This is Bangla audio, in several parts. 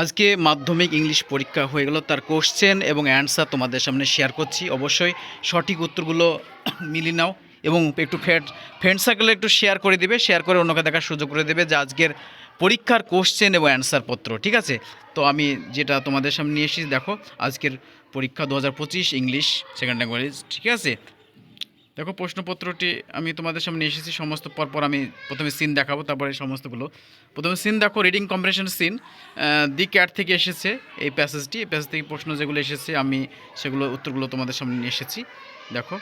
আজকে মাধ্যমিক ইংলিশ পরীক্ষা হয়ে গেল তার কোশ্চেন এবং অ্যান্সার তোমাদের সামনে শেয়ার করছি। অবশ্যই সঠিক উত্তরগুলো মিলিয়ে নাও এবং একটু ফ্রেন্ড ফ্রেন্ড সার্কেলে একটু শেয়ার করে দেবে শেয়ার করে অন্যকে দেখার সুযোগ করে দেবে যে আজকের পরীক্ষার কোশ্চেন এবং অ্যান্সার পত্র, ঠিক আছে? তো আমি যেটা তোমাদের সামনে নিয়ে এসেছি, দেখো, আজকের পরীক্ষা দু হাজার পঁচিশ ইংলিশ সেকেন্ড ল্যাঙ্গুয়েজ ঠিক আছে? দেখো, প্রশ্নপত্রটি আমি তোমাদের সামনে এসেছি, সমস্ত পরপর আমি প্রথমে সিন দেখাবো, তারপরে সমস্তগুলো। প্রথমে সিন দেখো reading competition seen the cat থেকে এসেছে এই প্যাসেজটি এই প্যাসেজ থেকে প্রশ্ন যেগুলো এসেছে, আমি সেগুলো, উত্তরগুলো তোমাদের সামনে নিয়ে এসেছি। দেখো,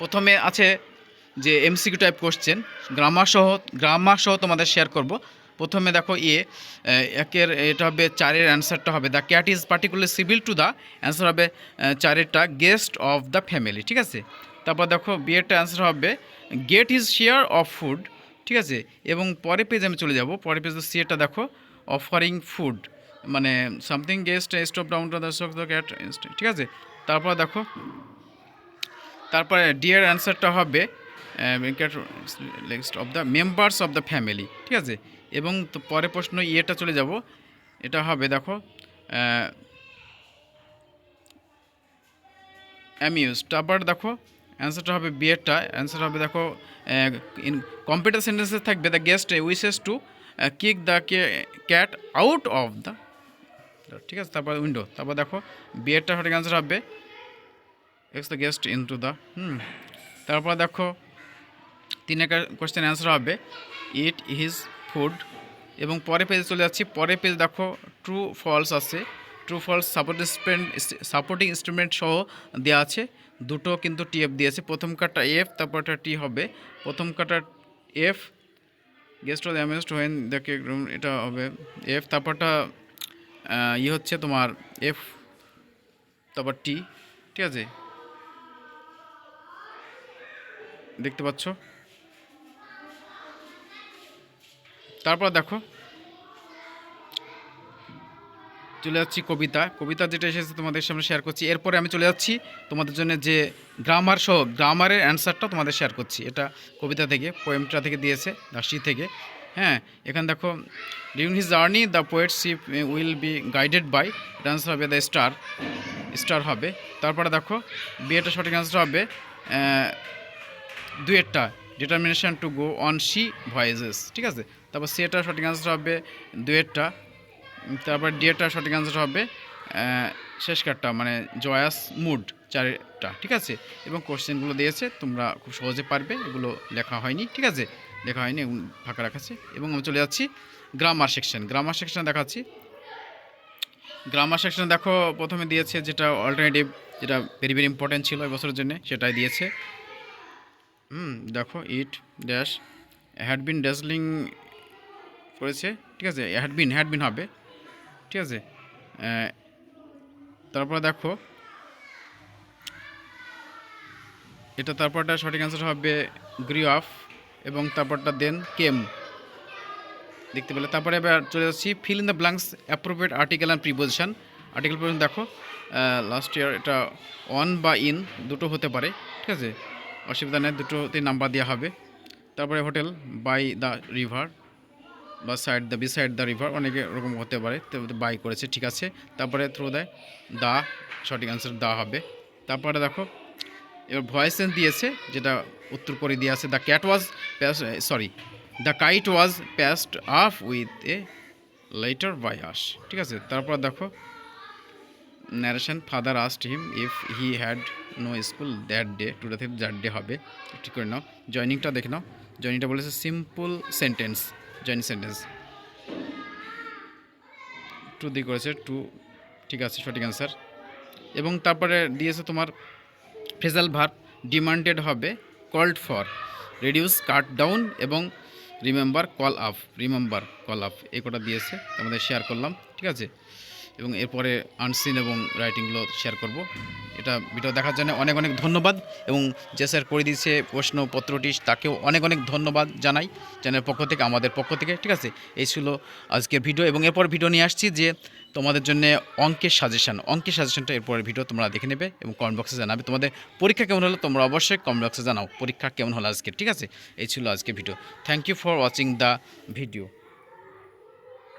প্রথমে আছে যে এমসিকিউ টাইপ কোশ্চেন গ্রামার সহ গ্রামার সহ তোমাদের শেয়ার করব। প্রথমে দেখো ইয়ে একের, এটা হবে চারের অ্যান্সারটা হবে the cat is particular civil to the answer হবে চারেরটা গেস্ট অফ দ্য ফ্যামিলি ঠিক আছে? তারপর দেখো বিয়েরটা অ্যান্সার হবে gate is share of food ঠিক আছে? এবং পরে পেজ আমি চলে যাব পরে পেজ সিয়েটা দেখো অফারিং ফুড মানে something guest stop down to the the cat ঠিক আছে? তারপর দেখো, তারপরে ডিয়ার অ্যান্সারটা হবে list of the members of the family ঠিক আছে? এবং পরে প্রশ্ন ইয়েটা চলে যাব। এটা হবে, দেখো অ্যামিউজ তারপর দেখো অ্যান্সারটা হবে বিয়েরটা অ্যান্সার হবে, দেখো ইন কম্পিউটার সেন্টেন্সে থাকবে the guest wishes to kick the cat out of the ঠিক আছে, তারপর উইন্ডো তারপর দেখো বিয়েরটা সঠিক অ্যান্সার হবে X the guest in to the hmm. তারপর দেখো তিন একটা কোয়েশ্চেন অ্যান্সার হবে ইট হিজ ফুড এবং পরে পেজে চলে যাচ্ছি। পরে পেজ দেখো ট্রু ফলস আছে। True false support instrument supporting instrument সহ দেওয়া আছে। দুটো কিন্তু টিএফ দিয়েছে। প্রথম কাটা এফ তারপরটা টি হবে। প্রথম কাটা F guest of amazed when দেখে এটা হবে এফ তারপরটা ইয়ে হচ্ছে তোমার এফ তারপর টি ঠিক আছে? দেখতে পাচ্ছ? তারপর দেখো, চলে যাচ্ছি কবিতা। কবিতা যেটা এসেছে তোমাদের সামনে শেয়ার করছি। এরপরে আমি চলে যাচ্ছি তোমাদের জন্য যে গ্রামার সহ গ্রামারের অ্যান্সারটা তোমাদের শেয়ার করছি। এটা কবিতা থেকে পোয়েমটা থেকে দিয়েছে রাশি থেকে। হ্যাঁ এখানে দেখো during his journey the poet ship will be guided by answer হবে দ্য স্টার স্টার হবে। তারপরে দেখো বিয়েটা সঠিক অ্যান্সার হবে দুয়েরটা determination to go on she voices ঠিক আছে? তারপর সিএটা সঠিক অ্যান্সার হবে দুয়েরটা, তারপর ডিএটা সঠিক অ্যান্সার হবে শেষ কার্ডটা মানে জয়াস মুড চারটা ঠিক আছে? এবং কোশ্চেনগুলো দিয়েছে, তোমরা খুব সহজে পারবে, এগুলো লেখা হয়নি, ঠিক আছে? লেখা হয়নি ফাঁকা রাখাচ্ছে এবং আমি চলে যাচ্ছি গ্রামার সেকশন গ্রামার সেকশন দেখাচ্ছি। গ্রামার সেকশনে দেখো, প্রথমে দিয়েছে যেটা অল্টারনেটিভ যেটা ভেরি ভেরি ইম্পর্টেন্ট ছিল এবছরের জন্য, সেটাই দিয়েছে। হুম, দেখো ইট ড্যাশ হ্যাড বিন ড্যাসলিং করেছে, ঠিক আছে হ্যাড বিন হ্যাড বিন হবে, ঠিক আছে তারপরে দেখো, এটা তারপরটা সঠিক অ্যান্সার হবে গ্রি অফ এবং তারপরটা দেন কেম দেখতে পেলে। তারপরে এবার চলে যাচ্ছি fill in the blanks appropriate article and preposition article পর্যন্ত দেখো লাস্ট ইয়ার এটা অন বা ইন দুটো হতে পারে, ঠিক আছে অসুবিধা নেই দুটোতে নাম্বার দেওয়া হবে। তারপরে হোটেল বাই দ্য রিভার বা side the beside the river অনেকে ওরকম হতে পারে বাই করেছে, ঠিক আছে। তারপরে থ্রু দেয় দা সঠিক অ্যান্সার দা হবে। তারপরে দেখো, এবার ভয়েস দিয়েছে, যেটা উত্তর করে দিয়ে আছে the cat was sorry the kite was past off with a letter by us ঠিক আছে। তারপর দেখো narration father asked him if he had no school that day today থেকে যার ডে হবে। ঠিক করে নাও। জয়নিংটা দেখে নাও। জয়নিংটা বলেছে simple sentence joining sentence two দিয়ে করেছে টু ঠিক আছে, সঠিক অ্যান্সার এবং তারপরে দিয়েছে তোমার ফ্রেজাল ভার ডিমান্ডেড হবে called for reduce cut down এবং remember call up remember call up এই কটা দিয়েছে। আমাদের শেয়ার করলাম। ঠিক আছে? এবং এরপরে আনসিন এবং রাইটিংগুলো শেয়ার করব। এটা ভিডিও দেখার জন্য অনেক অনেক ধন্যবাদ এবং যে স্যার করে দিয়েছে প্রশ্নপত্রটি, তাকেও অনেক অনেক ধন্যবাদ জানাই চ্যানেলের পক্ষ থেকে, আমাদের পক্ষ থেকে, ঠিক আছে? এই ছিল আজকের ভিডিও এবং এরপর ভিডিও নিয়ে আসছি যে তোমাদের জন্য অঙ্কের সাজেশন অঙ্কের সাজেশনটা এরপরের ভিডিও তোমরা দেখে নেবে এবং কমেন্ট বক্সে জানাবে। তোমাদের পরীক্ষা কেমন হলো তোমরা অবশ্যই কমেন্ট বক্সে জানাও। পরীক্ষা কেমন হলো আজকে ঠিক আছে? এই ছিল আজকে video thank you for watching the video